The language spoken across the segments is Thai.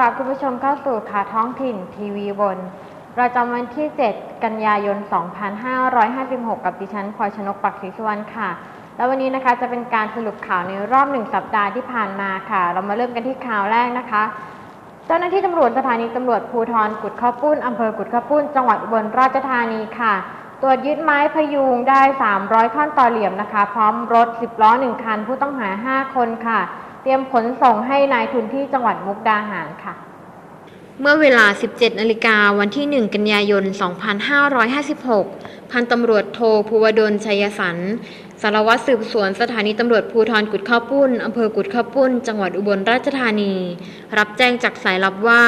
รับคุณผู้ชมเข้าสู่ข่าวท้องถิ่นทีวีบน ประจำวันที่ 7 กันยายน 2556 กับดิฉันพลอยชนกปักศรีสุวรรณค่ะ แล้ววันนี้นะคะจะเป็นการสรุปข่าวในรอบหนึ่งสัปดาห์ที่ผ่านมาค่ะ เรามาเริ่มกันที่ข่าวแรกนะคะ เจ้าหน้าที่ตำรวจสถานีตำรวจภูธรกุดข้าวปุ้นอำเภอกุดข้าวปุ้น จังหวัดอุบลราชธานีค่ะ ตรวจยึดไม้พยุงได้ 300ท่อนต่อเหลี่ยมนะคะ พร้อมรถ 10 ล้อ 1 คัน ผู้ต้องหา 5 คนค่ะ ตรียมขนส่งให้นายทุนที่จังหวัดมุกดาหารค่ะ เมื่อเวลา 17 นาฬิกาวันที่ 1 กันยายน 2556 พันตำรวจโทภูวดลชัยสันสารวัตรสืบสวนสถานีตำรวจภูธรกุดข้าวปุ้นอำเภอกุดข้าวปุ้น จังหวัดอุบลราชธานี รับแจ้งจากสายลับว่า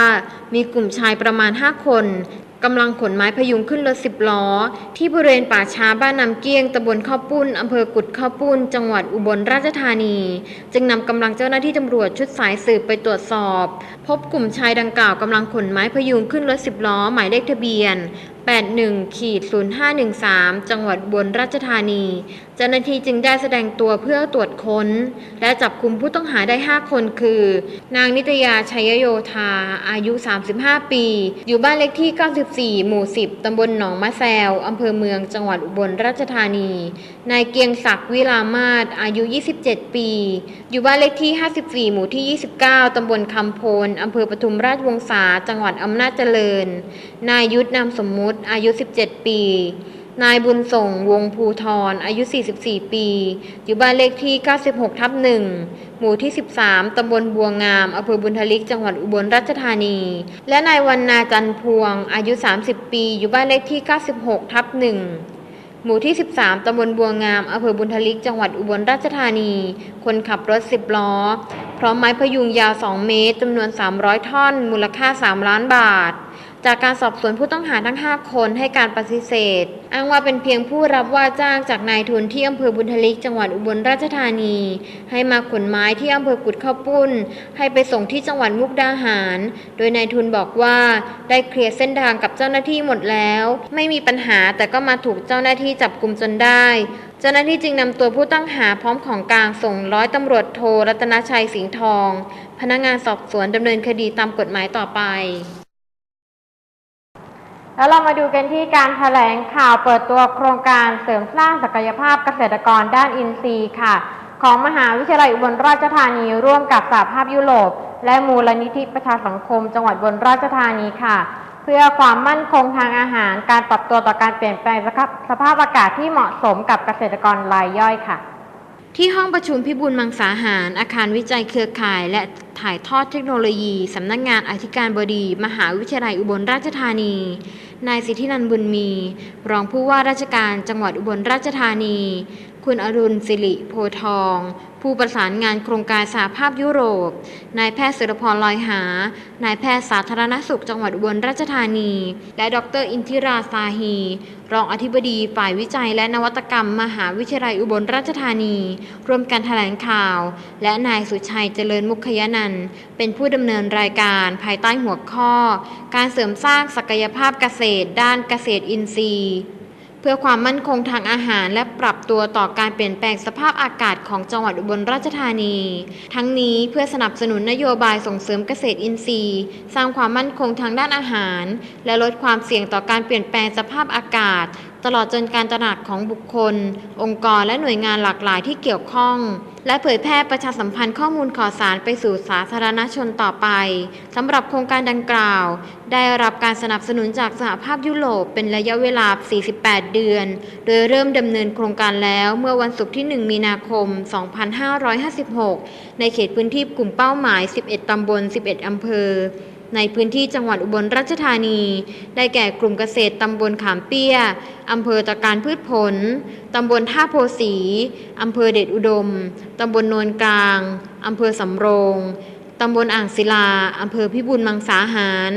มีกลุ่มชายประมาณ 5 คน กำลังขนไม้พยุงขึ้นรถสิบล้อ ที่บริเวณป่าช้าบ้านน้ำเกี้ยงตำบลข้าวปุ้นอำเภอกุดข้าวปุ้น จังหวัดอุบลราชธานี จึงนำกำลังเจ้าหน้าที่ตำรวจชุดสายสืบไปตรวจสอบ พบกลุ่มชายดังกล่าวกำลังขนไม้พยุงขึ้นรถสิบล้อหมายเลขทะเบียน81ขีด0513 จังหวัดอุบลราชธานี เจ้าหน้าที่จึงได้แสดงตัวเพื่อตรวจค้น และจับกลุ่มผู้ต้องหาได้ 5 คนคือ นางนิตยาชัยโยธา อายุ 35 ปี อยู่บ้านเลขที่ 94 หมู่ 10 ตำบลหนองมะแซวอำเภอเมืองจังหวัดอุบลราชธานี นายเกียงศักดิ์วิลามาศอายุ 27 ปี อยู่บ้านเลขที่ 54 หมู่ที่ 29 ตำบลคำโพนอำเภอปทุมราชวงศาจังหวัดอำนาจเจริญ นายยุทธนามสมมุติอายุ 17 ปี นายบุญส่งวงภูทรอายุ 44 ปี อยู่บ้านเลขที่ 96 ทับ1หมู่ที่ 13 ตำบลบัวงามอำเภอบุญทลิก จังหวัดอุบลราชธานี และนายวันนาจันพวง อายุ 30 ปี อยู่บ้านเลขที่ 96 ทับ1หมู่ที่ 13 ตำบลบัวงาม อำเภอบุญทลิก จังหวัดอุบลราชธานี คนขับรถ 10 ล้อ พร้อมไม้พยุงยาว 2 เมตร จำนวน 300 ท่อน มูลค่า 3 ล้านบาท จากการสอบสวนผู้ต้องหาทั้ง 5 คนให้การปฏิเสธ อ้างว่าเป็นเพียงผู้รับว่าจ้างจากนายทุนที่อำเภอบุญทลิกจังหวัดอุบลราชธานี ให้มาขนไม้ที่อำเภอกุดข้าวปุ้น ให้ไปส่งที่จังหวัดมุกดาหาร โดยนายทุนบอกว่าได้เคลียร์เส้นทางกับเจ้าหน้าที่หมดแล้ว ไม่มีปัญหาแต่ก็มาถูกเจ้าหน้าที่จับกลุ่มจนได้เจ้าหน้าที่จึงนำตัวผู้ต้องหาพร้อมของกลางส่งร้อยตำรวจโทรัตนชัยสิงห์ทอง พนักงานสอบสวนดำเนินคดีตามกฎหมายต่อไป แล้วเรามาดูกันที่การแถลงข่าวเปิดตัวโครงการเสริมสร้างศักยภาพเกษตรกรด้านอินทรีย์ค่ะ ของมหาวิทยาลัยอุบลราชธานี ร่วมกับสหภาพยุโรป และมูลนิธิประชาสังคม จังหวัดอุบลราชธานีค่ะ เพื่อความมั่นคงทางอาหารการปรับตัวต่อการเปลี่ยนแปลงสภาพสภาพอากาศที่เหมาะสมกับเกษตรกรรายย่อยค่ะ ที่ห้องประชุมพิบูลมังสาหาร อาคารวิจัยเครือข่าย และถ่ายทอดเทคโนโลยีสำนักงานอธิการบดี มหาวิทยาลัยอุบลราชธานี นายสิทธินันท์บุญมี รองผู้ว่าราชการจังหวัดอุบลราชธานี คุณอรุณสิริโพทอง ผู้ประสานงานโครงการสหภาพยุโรป นายแพทย์สุรพรลอยหา นายแพทย์สาธารณสุขจังหวัดอุบลราชธานี และดรอินทิราซาฮี รองอธิบดีฝ่ายวิจัยและนวัตกรรม มหาวิทยาลัยอุบลราชธานี ร่วมกันแถลงข่าว และนายสุชัยเจริญมุขยนันเป็นผู้ดำเนินรายการภายใต้หัวข้อ การเสริมสร้างศักยภาพเกษตร ด้านเกษตรอินทรีย์ เพื่อความมั่นคงทางอาหารและปรับตัวต่อการเปลี่ยนแปลงสภาพอากาศของจังหวัดอุบลราชธานี ทั้งนี้เพื่อสนับสนุนนโยบายส่งเสริมเกษตรอินทรีย์ สร้างความมั่นคงทางด้านอาหาร และลดความเสี่ยงต่อการเปลี่ยนแปลงสภาพอากาศ ตลอดจนการตระหนักของบุคคล องค์กรและหน่วยงานหลากหลายที่เกี่ยวข้อง และเผยแพร่ประชาสัมพันธ์ข้อมูลข่าวสารไปสู่สาธารณชนต่อไปสำหรับโครงการดังกล่าว ได้รับการสนับสนุนจากสหภาพยุโรปเป็นระยะเวลา 48 เดือน โดยเริ่มดำเนินโครงการแล้วเมื่อวันศุกร์ที่ 1 มีนาคม 2556 ในเขตพื้นที่กลุ่มเป้าหมาย 11 ตำบล 11 อำเภอ ในพื้นที่จังหวัดอุบลราชธานี ได้แก่กลุ่มเกษตรตำบลขามเปี้ย อำเภอตะการพืชผล ตำบลท่าโพสี อำเภอเดชอุดม ตำบลโนนกลาง อำเภอสำโรง ตำบลอ่างศิลา อำเภอพิบูลมังสาหาร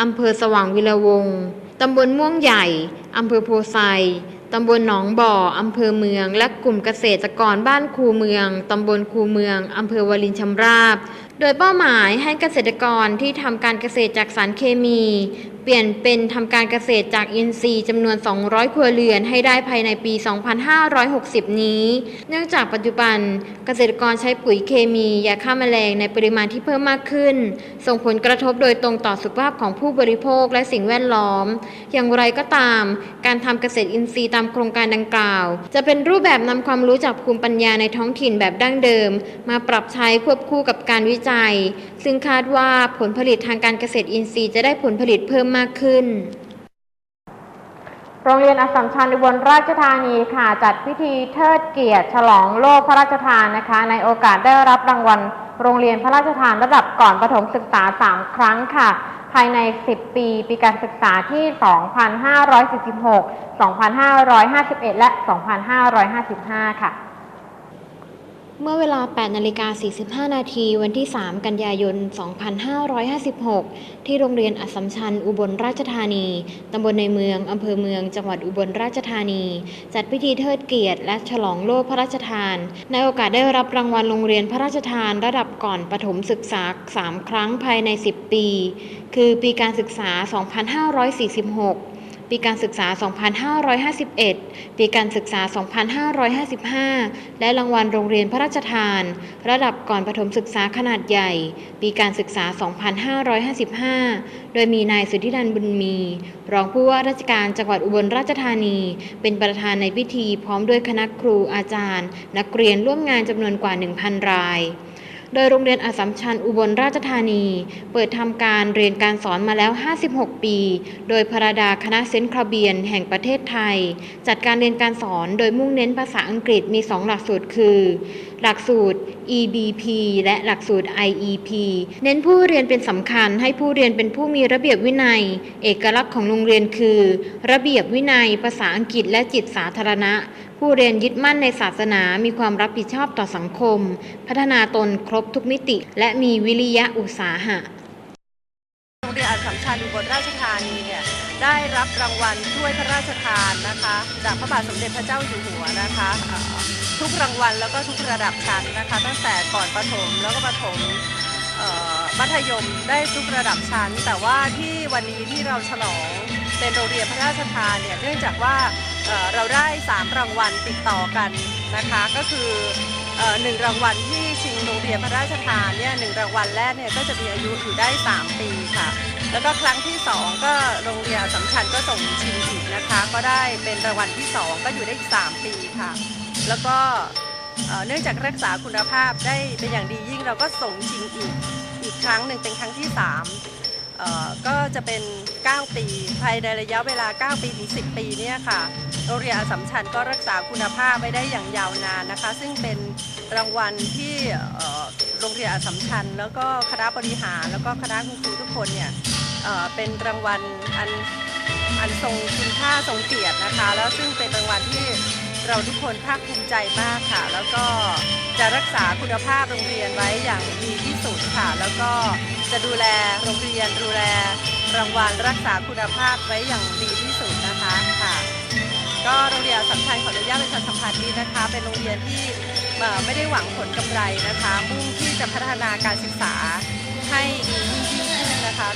อำเภอสว่างวิรวงศ์ตำบลม่วงใหญ่ อำเภอโพไซตำบลหนองบ่อ อำเภอเมือง และกลุ่มเกษตรกรบ้านคูเมือง ตำบลคูเมือง อำเภอวารินชำราบ โดยเป้าหมายให้เกษตรกรที่ทำการเกษตรจากสารเคมีเปลี่ยนเป็นทำการเกษตรจากอินทรีย์จำนวน 200 ครัวเรือนให้ได้ภายในปี 2560 นี้ เนื่องจากปัจจุบันเกษตรกรใช้ปุ๋ยเคมียาฆ่าแมลงในปริมาณที่เพิ่มมากขึ้น ส่งผลกระทบโดยตรงต่อสุขภาพของผู้บริโภคและสิ่งแวดล้อม อย่างไรก็ตาม การทำเกษตรอินทรีย์ตามโครงการดังกล่าว จะเป็นรูปแบบนำความรู้จากภูมิปัญญาในท้องถิ่นแบบดั้งเดิม มาปรับใช้ควบคู่กับการวิจัย ซึ่งคาดว่าผลผลิตทางการเกษตรอินทรีย์จะได้ผลผลิตเพิ่มมากขึ้น โรงเรียนอัสสัมชัญอุบลราชธานีค่ะ จัดพิธีเทิดเกียรติ ฉลองโลกพระราชทานนะคะ ในโอกาสได้รับรางวัลโรงเรียนพระราชทานระดับก่อนประถมศึกษา 3 ครั้งค่ะ ภายใน 10 ปี ปีการศึกษาที่ 2546 2551 และ 2555 ค่ะ เมื่อเวลา 8 นาฬิกา 45 นาที วันที่ 3 กันยายน 2556 ที่โรงเรียนอัสสัมชัญ อุบลราชธานี ตำบลในเมือง อำเภอเมือง จังหวัดอุบลราชธานี จัดพิธีเทิดเกียรติ และฉลองโล่พระราชทาน ในโอกาสได้รับรางวัลโรงเรียนพระราชทานระดับก่อนประถมศึกษา 3 ครั้งภายใน 10 ปี คือปีการศึกษา 2546 ปีการศึกษา 2551 ปีการศึกษา 2555 และรางวัลโรงเรียนพระราชทาน ระดับก่อนประถมศึกษาขนาดใหญ่ ปีการศึกษา 2555 โดยมีนายสุทธินันบุญมี รองผู้ว่าราชการจังหวัดอุบลราชธานี เป็นประธานในพิธีพร้อมด้วยคณะครูอาจารย์ นักเรียนร่วมงานจำนวนกว่า 1,000 ราย โดยโรงเรียนอสัมชัญอุบลราชธานี เปิดทำการเรียนการสอนมาแล้ว 56 ปี โดยพระดาคณะเซนต์คราเบียนแห่งประเทศไทย จัดการเรียนการสอนโดยมุ่งเน้นภาษาอังกฤษมี 2 หลักสูตรคือ หลักสูตร EBP และหลักสูตร IEP เน้นผู้เรียนเป็นสำคัญให้ผู้เรียนเป็นผู้มีระเบียบวินัย เอกลักษณ์ของโรงเรียนคือ ระเบียบวินัย ภาษาอังกฤษและจิตสาธารณะ ผู้เรียนยึดมั่นในศาสนา มีความรับผิดชอบต่อสังคม พัฒนาตนครบทุกมิติ และมีวิริยะอุตสาหะโรงเรียนอัสสัมชัญอุบลราชธานีเนี่ยได้รับรางวัลถ้วยพระราชทานนะคะ จากพระบาทสมเด็จพระเจ้าอยู่หัวนะคะ ทุกรางวัลแล้วก็ทุกระดับชั้นนะคะ ตั้งแต่ก่อนประถมแล้วก็ประถมมัธยมได้ทุกระดับชั้น แต่ว่าที่วันนี้ที่เราฉลองเป็นโรงเรียนพระราชทานเนี่ยเนื่องจากว่าเเราได้ 3 รางวัลติดต่อกันนะคะ ก็คือเอ่อหนึ่งรางวัลที่ชิงโรงเรียนพระราชทานเนี่ยหนึ่งรางวัลแรกเนี่ยก็จะมีอายุอยู่ได้ 3 ปีค่ะ แล้วก็ครั้งที่ 2 ก็โรงเรียนสำคัญก็ส่งชิงอีกนะคะ ก็ได้เป็นรางวัลที่ 2 ก็อยู่ได้อีก 3 ปีค่ะ แล้วก็เนื่องจากรักษาคุณภาพได้เป็นอย่างดียิ่งเราก็ส่งชิงอีกอีกครั้งหนึ่งเป็นครั้งที่ 3 ก็จะเป็น 9 ปีภายในระยะเวลา 9 ปีถึง 10 ปีเนี่ยค่ะโรงเรียนอัสสัมชัญก็รักษาคุณภาพไว้ได้อย่างยาวนานนะคะ ซึ่งเป็นรางวัลที่โรงเรียนอัสสัมชัญแล้วก็คณะบริหาร แล้วก็คณะคุณครูทุกคนเนี่ยเป็นรางวัลอันอันทรงคุณค่าทรงเกียรตินะคะ แล้วซึ่งเป็นรางวัลที่ เราทุกคนภาคภูมิใจมากค่ะ แล้วก็จะรักษาคุณภาพโรงเรียนไว้อย่างดีที่สุดค่ะ แล้วก็จะดูแลโรงเรียนดูแลรางวัลรักษาคุณภาพไว้อย่างดีที่สุดนะคะค่ะ ก็โรงเรียนอัสสัมชัญขออนุญาตประชาสัมพันธ์นี้นะคะ เป็นโรงเรียนที่ไม่ได้หวังผลกำไรนะคะ มุ่งที่จะพัฒนาการศึกษาให้ดียิ่งยิ่งขึ้นนะคะ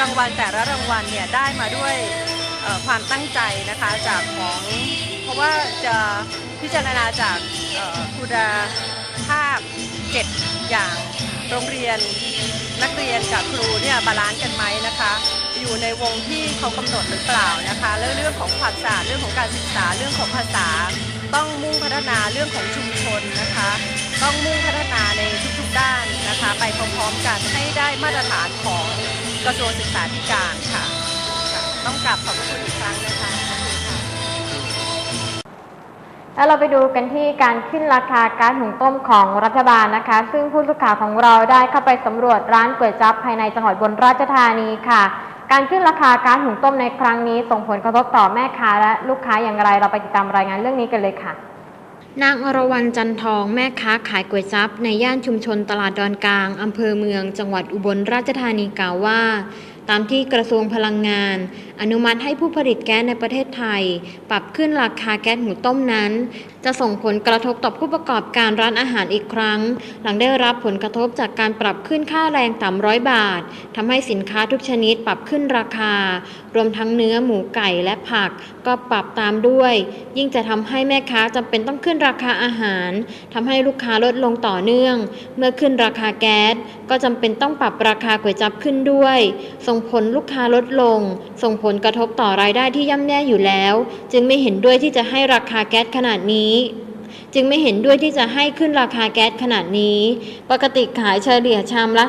รางวัลแต่ละรางวัลเนี่ยได้มาด้วยความตั้งใจนะคะจากของ ราะว่าจะพิจารณาจากเอ่อคุณภาพเจ็ดอย่างโรงเรียนนักเรียนกับครูเนี่ยบาลานซ์กันไหมนะคะ อยู่ในวงที่เขากำหนดหรือเปล่านะคะแล้วเรื่องของความสะอาดเรื่องของการศึกษาเรื่องของภาษา ต้องมุ่งพัฒนาเรื่องของชุมชนนะคะ ต้องมุ่งพัฒนาในทุกๆด้านนะคะ ไปพร้อมๆกันให้ได้มาตรฐานของกระทรวงศึกษาธิการค่ะ ต้องกลับขอบคุณอีกครั้งนะคะ แล้วเราไปดูกันที่การขึ้นราคาก๊าซหุงต้มของรัฐบาลนะคะ ซึ่งผู้สื่อข่าวของเราได้เข้าไปสำรวจร้านก๋วยจั๊บภายในจังหวัดอุบนราชธานีค่ะ การขึ้นราคาก๊าซหุงต้มในครั้งนี้ ส่งผลกระทบต่อแม่ค้าและลูกค้าอย่างไรเราไปติดตามรายงานเรื่องนี้กันเลยค่ะนางอรวรรณจันทองแม่ค้าขายก๋วยจั๊บในย่านชุมชนตลาดดอนกลางอำเภอเมือง จังหวัดอุบลราชธานีกล่าวว่า ตามที่กระทรวงพลังงาน อนุมัติให้ผู้ผลิตแก๊สในประเทศไทย ปรับขึ้นราคาแก๊สหุงต้มนั้น จะส่งผลกระทบต่อผู้ประกอบการร้านอาหารอีกครั้ง หลังได้รับผลกระทบจากการปรับขึ้นค่าแรงต่ำร้อยบาททำให้สินค้าทุกชนิดปรับขึ้นราคา รวมทั้งเนื้อหมูไก่และผักก็ปรับตามด้วย ยิ่งจะทำให้แม่ค้าจำเป็นต้องขึ้นราคาอาหารทำให้ลูกค้าลดลงต่อเนื่อง เมื่อขึ้นราคาแก๊สก็จำเป็นต้องปรับราคาก๋วยจั๊บขึ้นด้วยส่งงผลลูกค้าลดลง ส่งผลกระทบต่อรายได้ที่ย่ำแย่อยู่แล้ว จึงไม่เห็นด้วยที่จะให้ราคาแก๊สขนาดนี้ จึงไม่เห็นด้วยที่จะให้ขึ้นราคาแก๊สขนาดนี้ ปกติขายเฉลี่ยชามละ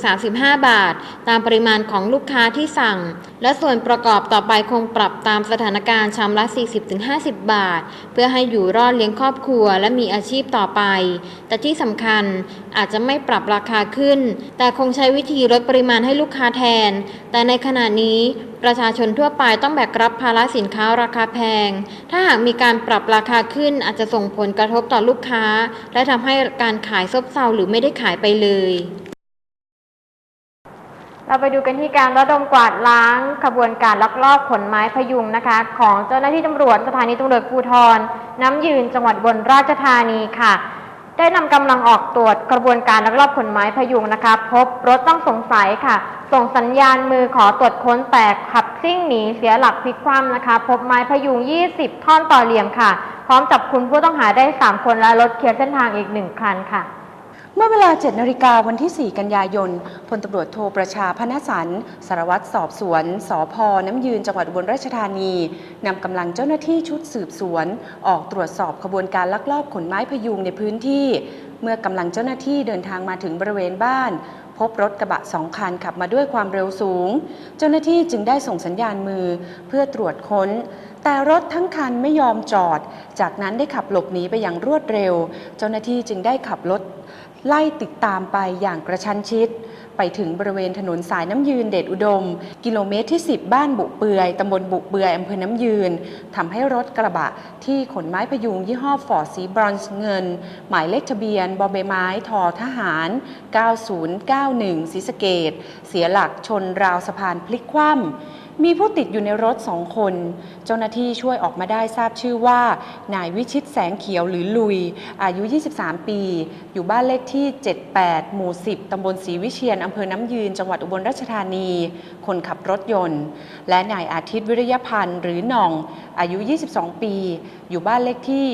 30-35 บาท ตามปริมาณของลูกค้าที่สั่งและส่วนประกอบต่อไปคงปรับตามสถานการณ์ชามละ 40-50 บาท เพื่อให้อยู่รอดเลี้ยงครอบครัวและมีอาชีพต่อไป แต่ที่สำคัญอาจจะไม่ปรับราคาขึ้น แต่คงใช้วิธีลดปริมาณให้ลูกค้าแทน แต่ในขณะนี้ประชาชนทั่วไปต้องแบกรับภาระสินค้าราคาแพง ถ้าหากมีการปรับราคาขึ้นอาจจะส่งผลกระทบต่อลูกค้า และทำให้การขายซบเซาหรือไม่ได้ขายไปเลย เราไปดูกันที่การระดมกวาดล้างขบวนการลักลอบขนไม้พยุงนะคะ ของเจ้าหน้าที่ตำรวจสถานีตำรวจภูธรน้ำยืนจังหวัดอุบนราชธานีค่ะ ได้นำกำลังออกตรวจกระบวนการลักลอบขนไม้พยุงนะคะ พบรถต้องสงสัยค่ะ ส่งสัญญาณมือขอตรวจค้นแต่ขับซิ่งหนีเสียหลักพลิกคว่ำนะคะ พบไม้พยุง 20 ท่อนต่อเหลี่ยมค่ะ พร้อมจับคุมผู้ต้องหาได้ 3 คนและรถเคลียร์เส้นทางอีก1คันค่ะ เมื่อเวลา 7นาฬิกาวันที่ 4 กันยายน พลตำรวจโทรประชาพนสันสารวัตรสอบสวนสพน้ำยืน จังหวัดอุบลราชธานี นำกำลังเจ้าหน้าที่ชุดสืบสวน ออกตรวจสอบขบวนการลักลอบขนไม้พยุงในพื้นที่ เมื่อกำลังเจ้าหน้าที่เดินทางมาถึงบริเวณบ้าน พบรถกระบะสองคันขับมาด้วยความเร็วสูง เจ้าหน้าที่จึงได้ส่งสัญญาณมือเพื่อตรวจค้นแต่รถทั้งคันไม่ยอมจอด จากนั้นได้ขับหลบหนีไปอย่างรวดเร็ว เจ้าหน้าที่จึงได้ขับรถ ไล่ติดตามไปอย่างกระชั้นชิด ไปถึงบริเวณถนนสายน้ำยืนเดชอุดม กิโลเมตรที่ 10 บ้านบุเปือยตำบลบุเปือยอำเภอน้ำยืนทำให้รถกระบะที่ขนไม้พยุงยี่ห้อฟอร์ดสีบรอนซ์เงิน หมายเลขทะเบียนบอใบไม้ทอทหาร 9091ศรีสะเกดเสียหลักชนราวสะพานพลิกคว่ำ มีผู้ติดอยู่ในรถสองคน เจ้าหน้าที่ช่วยออกมาได้ทราบชื่อว่า นายวิชิตแสงเขียวหรือลุย อายุ 23 ปี อยู่บ้านเลขที่ 78 หมู่ 10 ตำบลศรีวิเชียน อำเภอน้ำยืน จังหวัดอุบลราชธานี คนขับรถยนต์ และนายอาทิตย์วิริยพันธ์หรือหน่อง อายุ 22 ปีอยู่บ้านเลขที่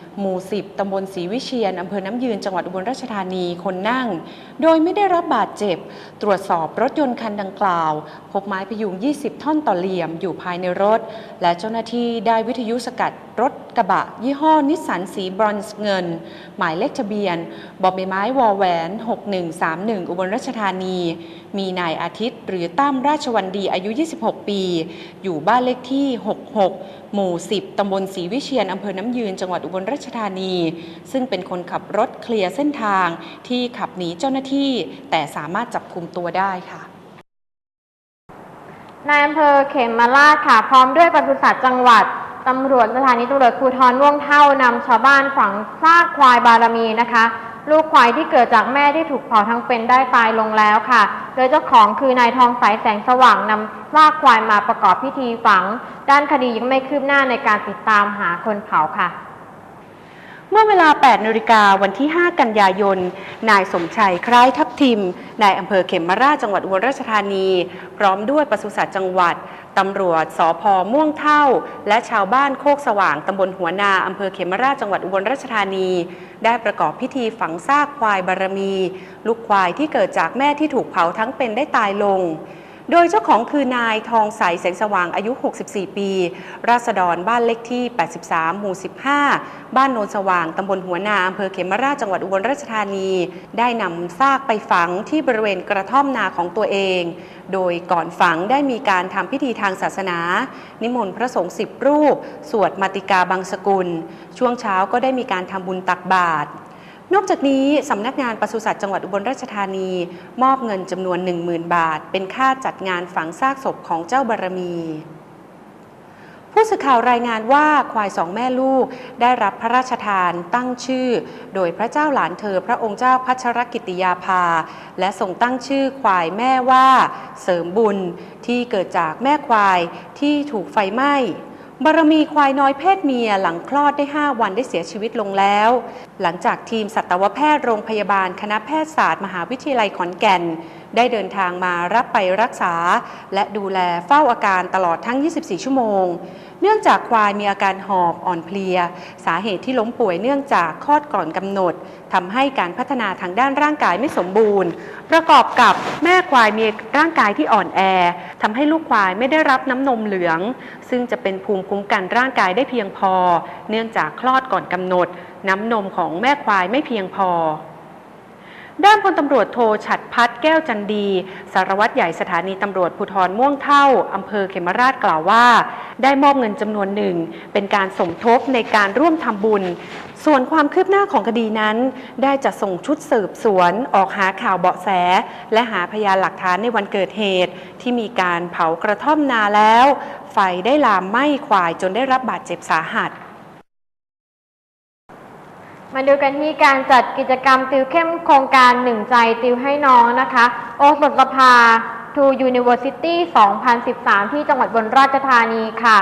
184 หมู่ 10 ตำบลศรีวิเชียน อำเภอน้ำยืน จังหวัดอุบลราชธานี คนนั่ง โดยไม่ได้รับบาดเจ็บ ตรวจสอบรถยนต์คันดังกล่าว พบไม้พยุง 20 ท่อนต่อเหลี่ยมอยู่ภายในรถ และเจ้าหน้าที่ได้วิทยุสกัดรถกระบะ ยี่ห้อนิสสันสีบรอนซ์เงิน หมายเลขทะเบียน บอบใบไม้วอแหวน 6131 อุบลราชธานี มีนายอาทิตย์หรือตั้มราชวันดีอายุ 26 ปี อยู่บ้านเลขที่ 66 หมู่ 10 ตำบลศรีวิเชียน อำเภอน้ำยืน จังหวัดอุบลราชธานี ซึ่งเป็นคนขับรถเคลียร์เส้นทางที่ขับหนีเจ้าหน้าที่ แต่สามารถจับคุมตัวได้ค่ะนายอำเภอเขมมาราชค่ะ พร้อมด้วยปศุสัตว์จังหวัดตำรวจสถานีตำรวจภูธรม่วงเท่านำชาวบ้านฝังซากควายบารมีนะคะ ลูกควายที่เกิดจากแม่ที่ถูกเผาทั้งเป็นได้ตายลงแล้วค่ะ โดยเจ้าของคือนายทองสายแสงสว่างนำลากควายมาประกอบพิธีฝัง ด้านคดียังไม่คืบหน้าในการติดตามหาคนเผาค่ะ เมื่อเวลา 8นาฬิกาวันที่ 5 กันยายน นายสมชัย คล้ายทับทิม นายอำเภอเขมราชจังหวัดอุบลราชธานี พร้อมด้วยปศุสัตว์จังหวัด ตำรวจ สพม่วงเท่า และชาวบ้านโคกสว่าง ตำบลหัวนา อำเภอเขมราชจังหวัดอุบลราชธานี ได้ประกอบพิธีฝังซากควายบารมี ลูกควายที่เกิดจากแม่ที่ถูกเผาทั้งเป็นได้ตายลง โดยเจ้าของคือนายทองใสแสงสว่างอายุ 64 ปี ราษฎรบ้านเลขที่ 83 หมู่ 15 บ้านโนนสว่างตำบลหัวนาอำเภอเขมราชจังหวัดอุบลราชธานี ได้นำซากไปฝังที่บริเวณกระท่อมนาของตัวเอง โดยก่อนฝังได้มีการทำพิธีทางศาสนา นิมนต์พระสงฆ์สิบรูป สวดมาติกาบังสกุล ช่วงเช้าก็ได้มีการทำบุญตักบาตร นอกจากนี้สำนักงานปศุสัตว์จังหวัดอุบลราชธานี มอบเงินจำนวน 10,000 บาท เป็นค่าจัดงานฝังซากศพของเจ้าบารมี ผู้สื่อข่าวรายงานว่าควายสองแม่ลูกได้รับพระราชทานตั้งชื่อ โดยพระเจ้าหลานเธอพระองค์เจ้าพัชรกิติยาภา และทรงตั้งชื่อควายแม่ว่า เสริมบุญที่เกิดจากแม่ควายที่ถูกไฟไหม้ บารมีควายน้อยเพศเมียหลังคลอดได้ 5 วันได้เสียชีวิตลงแล้ว หลังจากทีมสัตวแพทย์โรงพยาบาลคณะแพทยศาสตร์มหาวิทยาลัยขอนแก่น ได้เดินทางมารับไปรักษา และดูแลเฝ้าอาการตลอดทั้ง 24 ชั่วโมง เนื่องจากควายมีอาการหอบอ่อนเพลีย สาเหตุที่ล้มป่วยเนื่องจากคลอดก่อนกำหนดทำให้การพัฒนาทางด้านร่างกายไม่สมบูรณ์ ประกอบกับแม่ควายมีร่างกายที่อ่อนแอทำให้ลูกควายไม่ได้รับน้ำนมเหลือง ซึ่งจะเป็นภูมิคุ้มกันร่างกายได้เพียงพอ เนื่องจากคลอดก่อนกำหนด น้ำนมของแม่ควายไม่เพียงพอด้านพลตำรวจโทฉัดพัฒ แก้วจันดี สารวัตรใหญ่สถานีตำรวจภูธรม่วงเท่าอำเภอเขมราชกล่าวว่า ได้มอบเงินจำนวนหนึ่ง เป็นการสมทบในการร่วมทำบุญ ส่วนความคืบหน้าของคดีนั้น ได้จะส่งชุดสืบสวน ออกหาข่าวเบาะแส และหาพยานหลักฐานในวันเกิดเหตุ ที่มีการเผากระท่อมนาแล้ว ไฟได้ลามไหม้ควายจนได้รับบาดเจ็บสาหัส มาดูกันที่การจัดกิจกรรมติวเข้มโครงการหนึ่งใจติวให้น้องนะคะ โอสถสภา to University 2013 ที่จังหวัดบนราชธานีค่ะ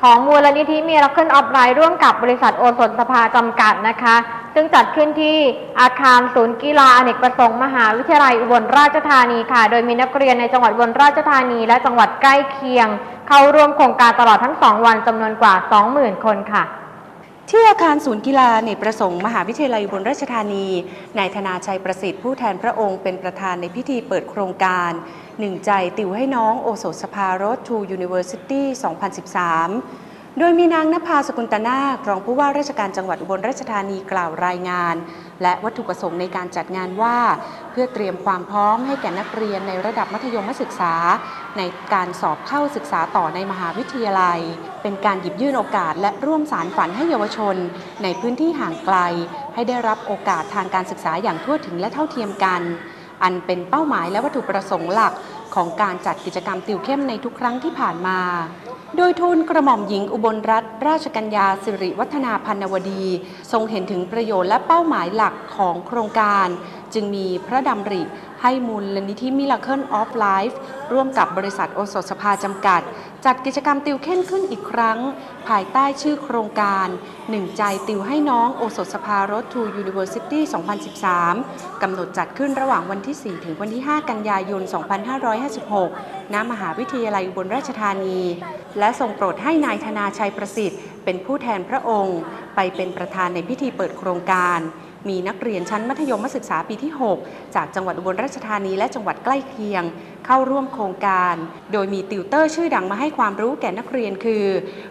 ของมูลนิธิมีรักขึ้นออฟไลน์ร่วมกับบริษัทโอสถสภาจำกัดนะคะ ซึ่งจัดขึ้นที่อาคารศูนย์กีฬาอเนกประสงค์มหาวิทยาลัยอุบลราชธานีค่ะ โดยมีนักเรียนในจังหวัดอุบลราชธานี และจังหวัดใกล้เคียง เข้าร่วมโครงการตลอดทั้ง 2 วันจำนวนกว่า 20,000 คนค่ะ ที่อาคารศูนย์กีฬาเนตรประสงค์มหาวิทยาลัยบนราชธานี นายธนาชัยประสิทธิ์ผู้แทนพระองค์เป็นประธานในพิธีเปิดโครงการ หนึ่งใจติวให้น้องโอโสสภารถทูยูนิเวอร์ซิตี้ 2013 โดยมีนางนภาสกุลตนาครองผู้ว่าราชการจังหวัดอุบลราชธานีกล่าวรายงาน และวัตถุประสงค์ในการจัดงานว่า เพื่อเตรียมความพร้อมให้แก่นักเรียนในระดับมัธยมศึกษา ในการสอบเข้าศึกษาต่อในมหาวิทยาลัย เป็นการหยิบยื่นโอกาสและร่วมสารฝันให้เยาวชน ในพื้นที่ห่างไกล ให้ได้รับโอกาสทางการศึกษาอย่างทั่วถึงและเท่าเทียมกัน อันเป็นเป้าหมายและวัตถุประสงค์หลักของการจัดกิจกรรมติวเข้มในทุกครั้งที่ผ่านมา โดยทูลกระหม่อมหญิงอุบลรัตนราชกัญญาสิริวัฒนาพันนวดี ทรงเห็นถึงประโยชน์และเป้าหมายหลักของโครงการ จึงมีพระดำริ ให้มูลนิธิ Miracle of Life ร่วมกับบริษัทโอสถสภาจำกัด จัดกิจกรรมติวเข้มขึ้นอีกครั้ง ภายใต้ชื่อโครงการหนึ่งใจติวให้น้องโอสถสภารถทู University 2013 กำหนดจัดขึ้นระหว่างวันที่ 4 ถึงวันที่ 5 กันยายน 2556 ณ มหาวิทยาลัยอุบลราชธานี และทรงโปรดให้นายธนาชัยประสิทธิ์ เป็นผู้แทนพระองค์ ไปเป็นประธานในพิธีเปิดโครงการ มีนักเรียนชั้นมัธยมศึกษาปีที่ 6 จากจังหวัดอุบลราชธานีและจังหวัดใกล้เคียง เข้าร่วมโครงการ โดยมีติวเตอร์ชื่อดังมาให้ความรู้แก่นักเรียนคือ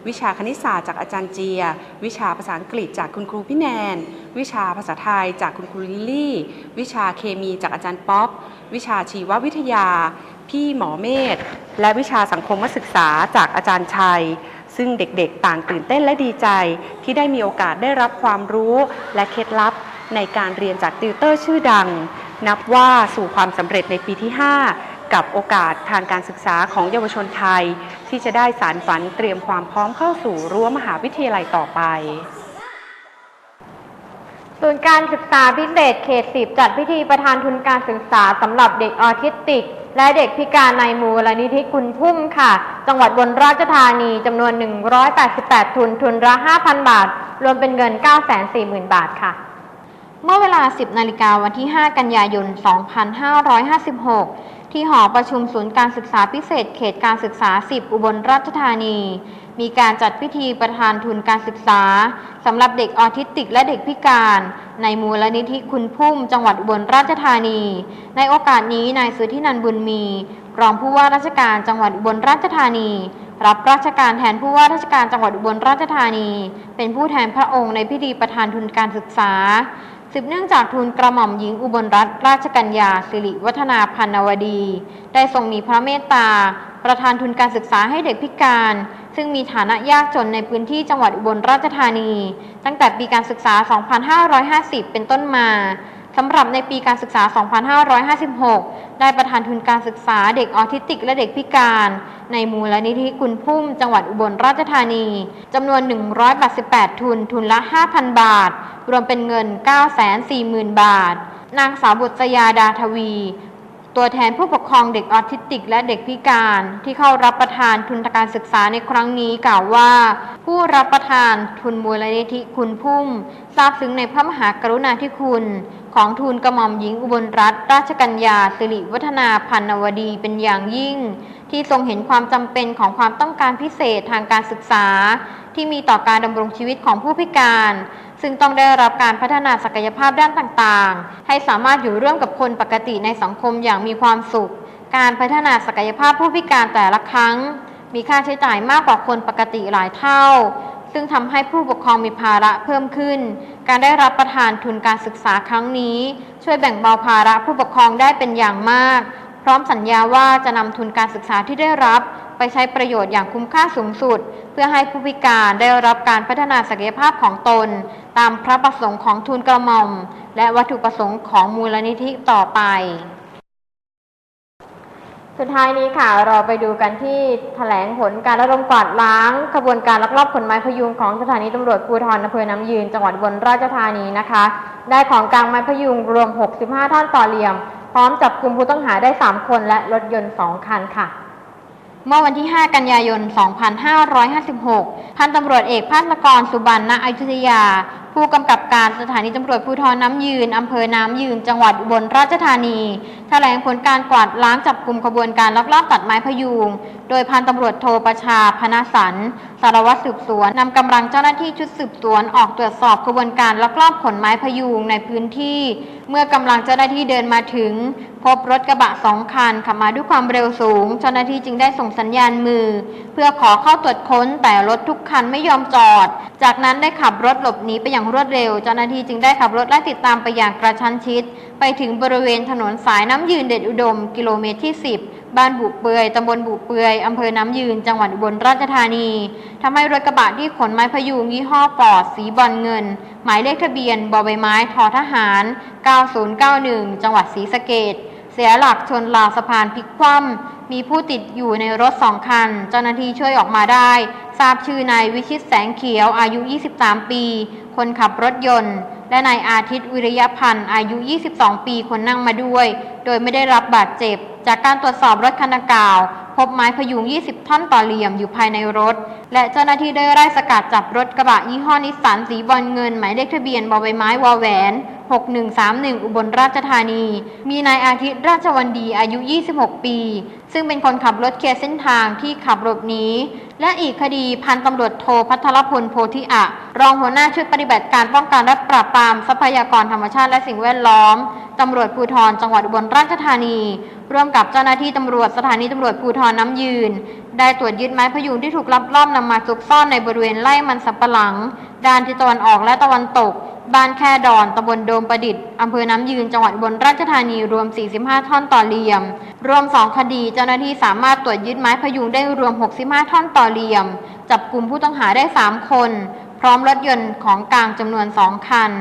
วิชาคณิตศาสตร์จากอาจารย์เจีย วิชาภาษาอังกฤษจากคุณครูพี่แนน วิชาภาษาไทยจากคุณครูลิลลี่ วิชาเคมีจากอาจารย์ป๊อป วิชาชีววิทยา พี่หมอเมธ และวิชาสังคมศึกษาจากอาจารย์ชัยซึ่งเด็กๆ ต่างตื่นเต้นและดีใจ ที่ได้มีโอกาสได้รับความรู้และเคล็ดลับ ในการเรียนจากติวเตอร์ชื่อดัง นับว่าสู่ความสำเร็จในปีที่ 5 กับโอกาสทางการศึกษาของเยาวชนไทย ที่จะได้สารฝันเตรียมความพร้อมเข้าสู่รั้วมหาวิทยาลัยต่อไปศูนย์การศึกษาพิเศษเขต10จัดพิธีประธานทุนการศึกษาสำหรับเด็กออทิสติก และเด็กพิการในมูลนิธิคุณพุ่มค่ะ จังหวัดบนราชธานีจำนวน 188 ทุน ทุนละ 5,000 บาท รวมเป็นเงิน 940,000 บาทค่ะ เมื่อเวลา 10 นาฬิกาวันที่ 5 กันยายน 2556 ที่หอประชุมศูนย์การศึกษาพิเศษเขตการศึกษา 10 อุบลราชธานี มีการจัดพิธีประธานทุนการศึกษาสำหรับเด็กออทิสติกและเด็กพิการ ในมูลนิธิคุณพุ่มจังหวัดอุบลราชธานี ในโอกาสนี้นายสุทธินันบุญมี รองผู้ว่าราชการจังหวัดอุบลราชธานีรับราชการแทนผู้ว่าราชการจังหวัดอุบลราชธานี เป็นผู้แทนพระองค์ในพิธีประธานทุนการศึกษา สืบเนื่องจากทูลกระหม่อมหญิงอุบลรัตนราชกัญญาสิริวัฒนาพันนวดี ได้ทรงมีพระเมตตา ประทานทุนการศึกษาให้เด็กพิการ ซึ่งมีฐานะยากจนในพื้นที่จังหวัดอุบลราชธานี ตั้งแต่ปีการศึกษา 2550 เป็นต้นมา สำหรับในปีการศึกษา 2556 ได้ประทานทุนการศึกษาเด็กออทิสติกและเด็กพิการ ในมูลนิธิกุลพุ่ม จังหวัดอุบลราชธานี จำนวน 188 ทุน ทุนละ 5,000 บาท รวมเป็นเงิน 940,000 บาท นางสาวบุตรยาดาทวี ตัวแทนผู้ปกครองเด็กออทิสติก และเด็กพิการที่เข้ารับประทานทุนการศึกษาในครั้งนี้กล่าวว่า ผู้รับประทานทุนมูลนิธิคุณพุ่มทราบซึ้งในพระมหากรุณาธิคุณ ของทูลกระหม่อมหญิงอุบลรัตนราชกัญญาสิริวัฒนาพันนวดีเป็นอย่างยิ่ง ที่ทรงเห็นความจำเป็นของความต้องการพิเศษทางการศึกษา ที่มีต่อการดำรงชีวิตของผู้พิการ ซึ่งต้องได้รับการพัฒนาศักยภาพด้านต่างๆ ให้สามารถอยู่ร่วมกับคนปกติในสังคมอย่างมีความสุข การพัฒนาศักยภาพผู้พิการแต่ละครั้ง มีค่าใช้จ่ายมากกว่าคนปกติหลายเท่า ซึ่งทำให้ผู้ปกครองมีภาระเพิ่มขึ้น การได้รับประทานทุนการศึกษาครั้งนี้ ช่วยแบ่งเบาภาระผู้ปกครองได้เป็นอย่างมาก พร้อมสัญญาว่าจะนำทุนการศึกษาที่ได้รับ ไปใช้ประโยชน์อย่างคุ้มค่าสูงสุด เพื่อให้ผู้พิการได้รับการพัฒนาศักยภาพของตน ตามพระประสงค์ของทุนกระหม่อม และวัตถุประสงค์ของมูลนิธิต่อไป สุดท้ายนี้ค่ะเราไปดูกันที่แถลงผลการระดมกวาดล้างขบวนการลักลอบขนไม้พยุงของสถานีตำรวจภูธรอำเภอน้ำยืนจังหวัดอุบนราชธานีนะคะ ได้ของกลางไม้พยุงรวม 65 ท่อนต่อเหลี่ยม พร้อมจับกลุ่มผู้ต้องหาได้ 3 คนและรถยนต์ 2 คันค่ะ เมื่อวันที่ 5 กันยายน 2556 พันตำรวจเอกภาสกร สุบรรณอยุธยา ผู้กำกับการสถานีตำรวจภูธรน้ำยืน อำเภอน้ำยืน จังหวัดอุบลราชธานี แถลงผลการกวาดล้างจับกลุ่มขบวนการลักลอบตัดไม้พยุง โดยพันตำรวจโทประชาพนาสันสารวัตรสืบสวนนำกำลังเจ้าหน้าที่ชุดสืบสวนออกตรวจสอบขบวนการลักลอบขนไม้พยุงในพื้นที่ เมื่อกำลังเจ้าหน้าที่เดินมาถึง พบรถกระบะสองคันขับมาด้วยความเร็วสูง เจ้าหน้าที่จึงได้ส่งสัญญาณมือ เพื่อขอเข้าตรวจค้นแต่รถทุกคันไม่ยอมจอด จากนั้นได้ขับรถหลบหนีไปอย่างรวดเร็ว เจ้าหน้าที่จึงได้ขับรถไล่ติดตามไปอย่างกระชั้นชิด ไปถึงบริเวณถนนสายน้ำยืนเด็ดอุดม กิโลเมตรที่ 10 บ้านบุเปือยตำบลบุเปือยอำเภอน้ำยืน จังหวัดอุบลราชธานีทำให้รถกระบะที่ขนไม้พยุงยี่ห้อฟอร์ดสีบอลเงิน หมายเลขทะเบียนบอใบไม้ทอทหาร 9091 จังหวัดศรีสะเกษเสียหลักชนราวสะพานพลิกคว่ำมีผู้ติดอยู่ในรถสองคัน เจ้าหน้าที่ช่วยออกมาได้ ทราบชื่อนายวิชิตแสงเขียวอายุ 23 ปี คนขับรถยนต์ และนายอาทิตย์วิริยพันธ์อายุ 22 ปีคนนั่งมาด้วย โดยไม่ได้รับบาดเจ็บ จากการตรวจสอบรถคันดังกล่าว พบไม้พยุง 20 ท่อนต่อเหลี่ยมอยู่ภายในรถ และเจ้าหน้าที่ได้ไล่สกัดจับรถกระบะยี่ห้อนิสสันสีบอลเงิน หมายเลขทะเบียนบอใบไม้วอแหวน 6131 อุบลราชธานี มีนายอาทิตย์ราชวันดีอายุ 26 ปี ซึ่งเป็นคนขับรถเคลียร์เส้นทางที่ขับหลบหนีและอีกคดีพันตำรวจโทพัทรพลโพธิอะ รองหัวหน้าชุดปฏิบัติการป้องกันและปราบปรามทรัพยากรธรรมชาติและสิ่งแวดล้อมตำรวจภูธรจังหวัดอุบลราชธานี ร่วมกับเจ้าหน้าที่ตำรวจสถานีตำรวจภูธรน้ำยืน ได้ตรวจยึดไม้พยุงที่ถูกลักลอบนำมาซุกซ่อนในบริเวณไร่มันสับปะหลังด้านทิศตะวันออกและตะวันตก บ้านแค่ดอน ตำบลโดมประดิษฐ์ อำเภอน้ำยืน จังหวัดอุบลราชธานี รวม 45 ท่อนต่อเหลี่ยม รวม 2 คดี เจ้าหน้าที่สามารถตรวจยึดไม้พยุงได้รวม 65 ท่อนต่อเหลี่ยม จับกลุ่มผู้ต้องหาได้ 3 คน พร้อมรถยนต์ของกลางจำนวน 2 คัน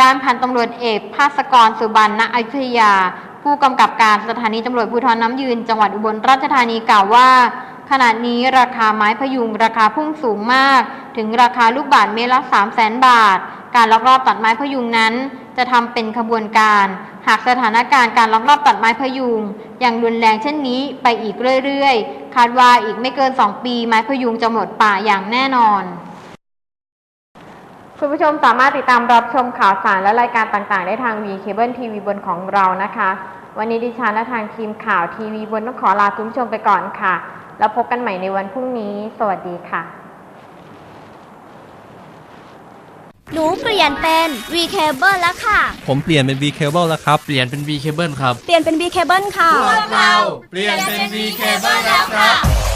ด้านพันตำรวจเอกภาสกรสุบรรณอยุธยา ผู้กำกับการสถานีตำรวจภูธรน้ำยืน จังหวัดอุบลราชธานีกล่าวว่า ขณะนี้ราคาไม้พยุงราคาพุ่งสูงมาก ถึงราคาลูกบาทเมตรละ3 0 0แสนบาท การลักลอบตัดไม้พยุงนั้น จะทำเป็นขบวนการ หากสถานการณ์การลักลอบตัดไม้พยุงยังรุนแรงเช่นนี้ไปอีกเรื่อยๆ คาดว่าอีกไม่เกิน 2 ปีไม้พยุงจะหมดป่าอย่างแน่นอนคุณผู้ชมสามารถติดตามรับชมข่าวสารและรายการต่างๆ ได้ทาง V Cable TV บนของเรานะคะ วันนี้ดิฉันและทางทีมข่าวทีวีบนต้องขอลาคุณผู้ชมไปก่อนค่ะ แล้วพบกันใหม่ในวันพรุ่งนี้ สวัสดีค่ะ หนูเปลี่ยนเป็น V Cable แล้วค่ะ ผมเปลี่ยนเป็น V Cable แล้วครับ เปลี่ยนเป็น V Cable ครับ เปลี่ยนเป็น V Cable ค่ะเปลี่ยนเป็น V Cable แล้วครับ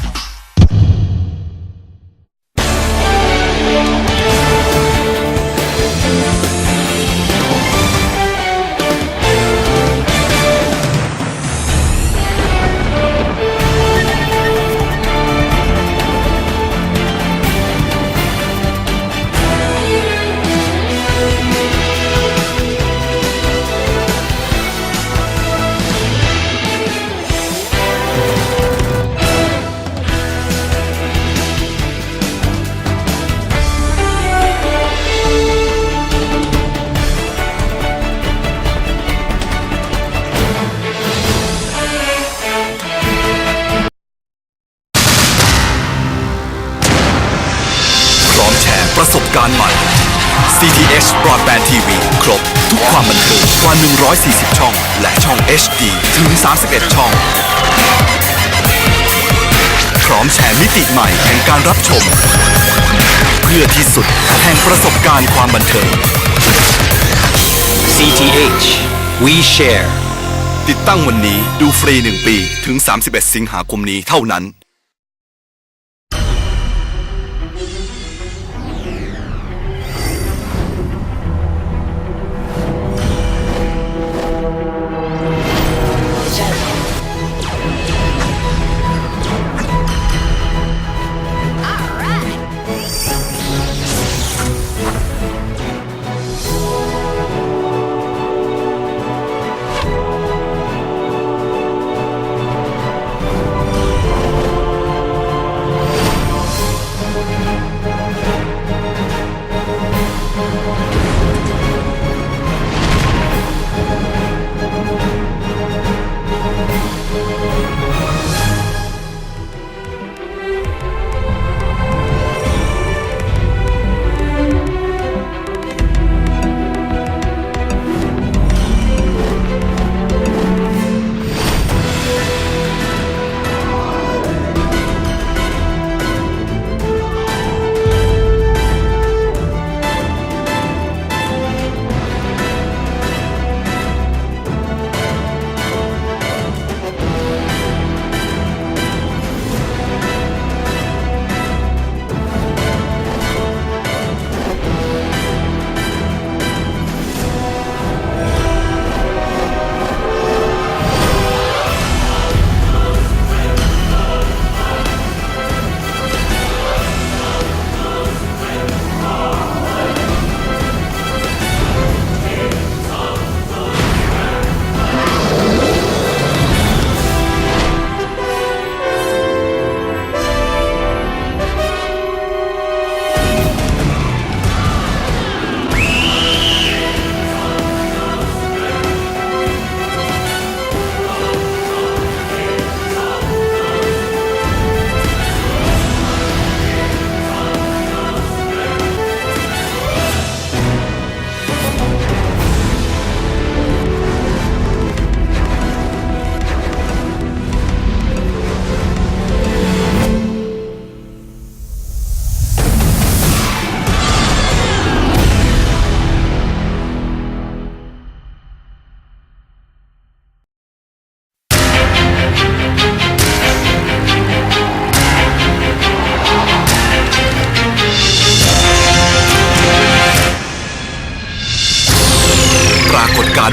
อมแชร์มิติใหม่แห่งการรับชม เพื่อที่สุดแห่งประสบการณ์ความบันเทิง CTH We Share ติดตั้งวันนี้ดูฟรี 1 ปีถึง 31 สิงหาคมนี้เท่านั้น